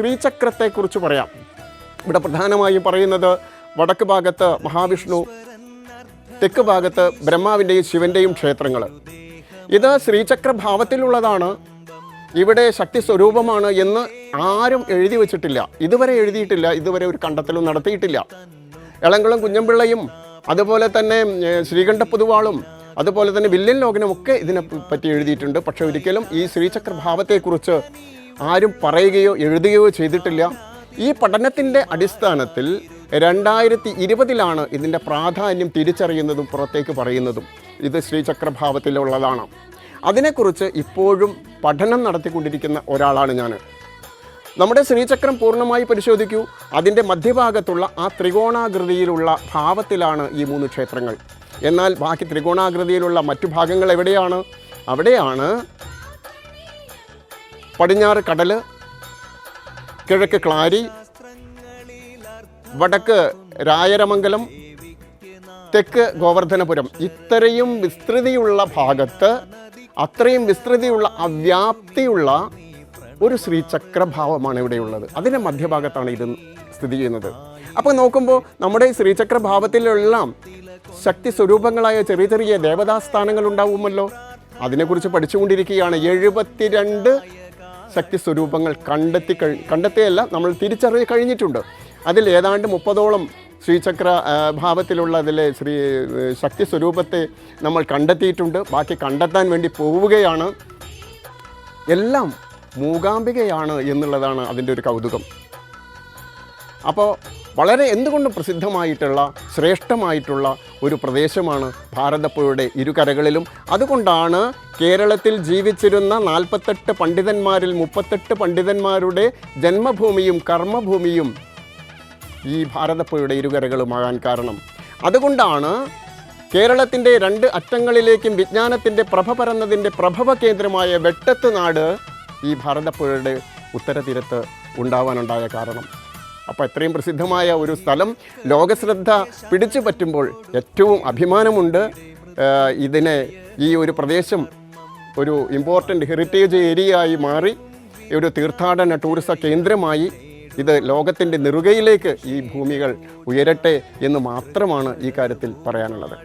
ശ്രീചക്രത്തെക്കുറിച്ച് പറയാം. ഇവിടെ പ്രധാനമായും പറയുന്നത് വടക്ക് ഭാഗത്ത് മഹാവിഷ്ണു തെക്ക് ഭാഗത്ത് ബ്രഹ്മാവിന്റെയും ശിവന്റെയും ക്ഷേത്രങ്ങൾ ഇത് ശ്രീചക്രഭാവത്തിലുള്ളതാണ്. ഇവിടെ ശക്തി സ്വരൂപമാണ് എന്ന് ആരും എഴുതി വച്ചിട്ടില്ല. ഇതുവരെ എഴുതിയിട്ടില്ല. ഇതുവരെ ഒരു കണ്ടെത്തലും നടത്തിയിട്ടില്ല. എളങ്കുളം കുഞ്ഞമ്പിള്ളയും അതുപോലെ തന്നെ ശ്രീകണ്ഠ പൊതുവാളും അതുപോലെ തന്നെ വില്യൻ ലോകനും ഒക്കെ ഇതിനെ പറ്റി എഴുതിയിട്ടുണ്ട്. പക്ഷേ ഒരിക്കലും ഈ ശ്രീചക്ര ഭാവത്തെക്കുറിച്ച് ആരും പറയുകയോ എഴുതുകയോ ചെയ്തിട്ടില്ല. ഈ പഠനത്തിന്റെ അടിസ്ഥാനത്തിൽ രണ്ടായിരത്തി ഇരുപതിലാണ് ഇതിന്റെ പ്രാധാന്യം തിരിച്ചറിയുന്നതും പുറത്തേക്ക് പറയുന്നതും. ഇത് ശ്രീചക്രഭാവത്തിലുള്ളതാണ്. അതിനെക്കുറിച്ച് ഇപ്പോഴും പഠനം നടത്തിക്കൊണ്ടിരിക്കുന്ന ഒരാളാണ് ഞാൻ നമ്മുടെ ശ്രീചക്രം പൂർണമായി പരിശോധിക്കൂ. അതിന്റെ മധ്യഭാഗത്തുള്ള ആ ത്രികോണാകൃതിയിലുള്ള ഭാവത്തിലാണ് ഈ മൂന്ന് ക്ഷേത്രങ്ങൾ. എന്നാൽ ബാക്കി ത്രികോണാകൃതിയിലുള്ള മറ്റു ഭാഗങ്ങൾ എവിടെയാണ്? അവിടെയാണ് പടിഞ്ഞാറ് കടൽ കിഴക്ക് ക്ലാരി വടക്ക് രായരമംഗലം തെക്ക് ഗോവർദ്ധനപുരം. ഇത്രയും വിസ്തൃതിയുള്ള ഭാഗത്ത് അത്രയും വിസ്തൃതിയുള്ള അവ്യാപ്തിയുള്ള ഒരു ശ്രീചക്രഭാവമാണ് ഇവിടെയുള്ളത്. അതിന്റെ മധ്യഭാഗത്താണ് ഇത് സ്ഥിതി ചെയ്യുന്നത്. അപ്പോൾ നോക്കുമ്പോൾ നമ്മുടെ ഈ ശ്രീചക്രഭാവത്തിലെല്ലാം ശക്തി സ്വരൂപങ്ങളായ ചെറിയ ചെറിയ ദേവതാസ്ഥാനങ്ങൾ ഉണ്ടാവുമല്ലോ. അതിനെക്കുറിച്ച് പഠിച്ചുകൊണ്ടിരിക്കുകയാണ്. എഴുപത്തിരണ്ട് ശക്തി സ്വരൂപങ്ങൾ കണ്ടെത്തി കഴി കണ്ടെത്തിയല്ല നമ്മൾ തിരിച്ചറിഞ്ഞ് കഴിഞ്ഞിട്ടുണ്ട്. അതിൽ ഏതാണ്ട് മുപ്പതോളം ശ്രീചക്ര ഭാവത്തിലുള്ള അതിലെ ശ്രീ ശക്തി സ്വരൂപത്തെ നമ്മൾ കണ്ടെത്തിയിട്ടുണ്ട്. ബാക്കി കണ്ടെത്താൻ വേണ്ടി പോവുകയാണ്. എല്ലാം മൂകാംബികയാണ് എന്നുള്ളതാണ് അതിന്റെ ഒരു കൗതുകം. അപ്പോൾ വളരെ എന്തുകൊണ്ടും പ്രസിദ്ധമായിട്ടുള്ള ശ്രേഷ്ഠമായിട്ടുള്ള ഒരു പ്രദേശമാണ് ഭാരതപ്പുഴയുടെ ഇരുകരകളിലും? അതുകൊണ്ടാണ് കേരളത്തിൽ ജീവിച്ചിരുന്ന നാൽപ്പത്തെട്ട് പണ്ഡിതന്മാരിൽ മുപ്പത്തെട്ട് പണ്ഡിതന്മാരുടെ ജന്മഭൂമിയും കർമ്മഭൂമിയും ഈ ഭാരതപ്പുഴയുടെ ഇരുകരകളുമാകാൻ കാരണം. അതുകൊണ്ടാണ് കേരളത്തിന്റെ രണ്ട് അറ്റങ്ങളിലേക്കും വിജ്ഞാനത്തിന്റെ പ്രഭ പരന്നതിന്റെ പ്രഭവ കേന്ദ്രമായ വെട്ടത്ത് നാട് ഈ ഭാരതപ്പുഴയുടെ ഉത്തരതീരത്ത് ഉണ്ടാവാനുണ്ടായ കാരണം. അപ്പോൾ ഇത്രയും പ്രസിദ്ധമായ ഒരു സ്ഥലം ലോകശ്രദ്ധ പിടിച്ചു പറ്റുമ്പോൾ ഏറ്റവും അഭിമാനമുണ്ട്. ഇതിനെ ഈ ഒരു പ്രദേശം ഒരു ഇമ്പോർട്ടന്റ് ഹെറിറ്റേജ് ഏരിയ ആയി മാറി. ഒരു തീർത്ഥാടന ടൂറിസം കേന്ദ്രമായി ഇത് ലോകത്തിന്റെ നെറുകയിലേക്ക് ഈ ഭൂമികൾ ഉയരട്ടെ എന്ന് മാത്രമാണ് ഈ കാര്യത്തിൽ പറയാനുള്ളത്.